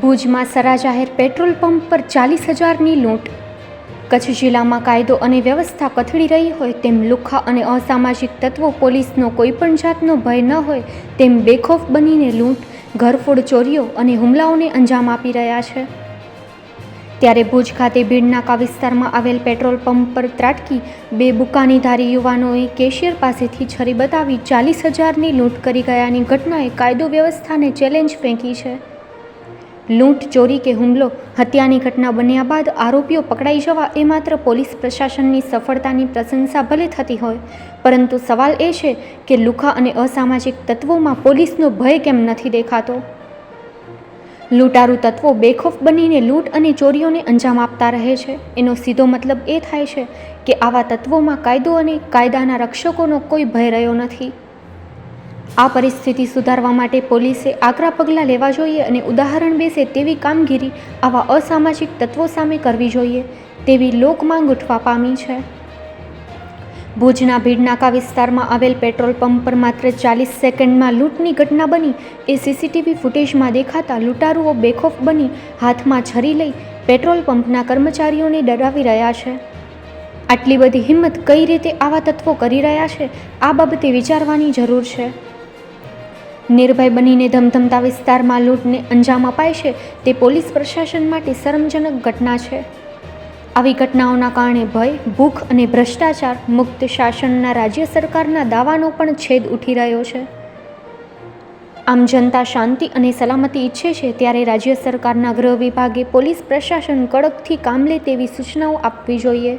ભુજમાં સરા જાહેર petrol pump પર ચાલીસ હજારની લૂંટ. કચ્છ જિલ્લામાં કાયદો અને વ્યવસ્થા કથળી રહી હોય તેમ લુખ્ખા અને અસામાજિક તત્વો પોલીસનો કોઈપણ જાતનો ભય ન હોય તેમ બેખોફ બનીને લૂંટ, ઘરફોડ ચોરીઓ અને હુમલાઓને અંજામ આપી રહ્યા છે. ત્યારે ભુજ ખાતે ભીડનાકા વિસ્તારમાં આવેલ પેટ્રોલ પંપ પર ત્રાટકી બે બુકાનીધારી યુવાનોએ કેશિયર પાસેથી છરી બતાવી ચાલીસ હજારની લૂંટ કરી ગયાની ઘટનાએ કાયદો વ્યવસ્થાને ચેલેન્જ ફેંકી છે. લૂંટ, ચોરી કે હુમલો, હત્યાની ઘટના બન્યા બાદ આરોપીઓ પકડાઈ જવા એ માત્ર પોલીસ પ્રશાસનની સફળતાની પ્રશંસા ભલે થતી હોય, પરંતુ સવાલ એ છે કે લુખા અને અસામાજિક તત્વોમાં પોલીસનો ભય કેમ નથી દેખાતો? લૂંટારૂ તત્વો બેખોફ બનીને લૂંટ અને ચોરીઓને અંજામ આપતા રહે છે. એનો સીધો મતલબ એ થાય છે કે આવા તત્વોમાં કાયદો અને કાયદાના રક્ષકોનો કોઈ ભય રહ્યો નથી. આ પરિસ્થિતિ સુધારવા માટે પોલીસે આકરા પગલાં લેવા જોઈએ અને ઉદાહરણ બેસે તેવી કામગીરી આવા અસામાજિક તત્વો સામે કરવી જોઈએ તેવી લોકમાંગ ઉઠવા પામી છે. ભુજના ભીડનાકા વિસ્તારમાં આવેલ પેટ્રોલ પંપ પર માત્ર ચાલીસ સેકન્ડમાં લૂંટની ઘટના બની. એ સીસીટીવી ફૂટેજમાં દેખાતા લૂંટારુઓ બેખોફ બની હાથમાં છરી લઈ પેટ્રોલ પંપના કર્મચારીઓને ડરાવી રહ્યા છે. આટલી બધી હિંમત કઈ રીતે આવા તત્વો કરી રહ્યા છે? આ બાબતે વિચારવાની જરૂર છે. નિર્ભય બનીને ધમધમતા વિસ્તારમાં લૂંટને અંજામ અપાય છે, તે પોલીસ પ્રશાસન માટે શરમજનક ઘટના છે. આવી ઘટનાઓના કારણે ભય, ભૂખ અને ભ્રષ્ટાચાર મુક્ત શાસનના રાજ્ય સરકારના દાવાનો પણ છેદ ઉઠી રહ્યો છે. આમ જનતા શાંતિ અને સલામતી ઈચ્છે છે, ત્યારે રાજ્ય સરકારના ગૃહ વિભાગે પોલીસ પ્રશાસન કડકથી કામ લે તેવી સૂચનાઓ આપવી જોઈએ.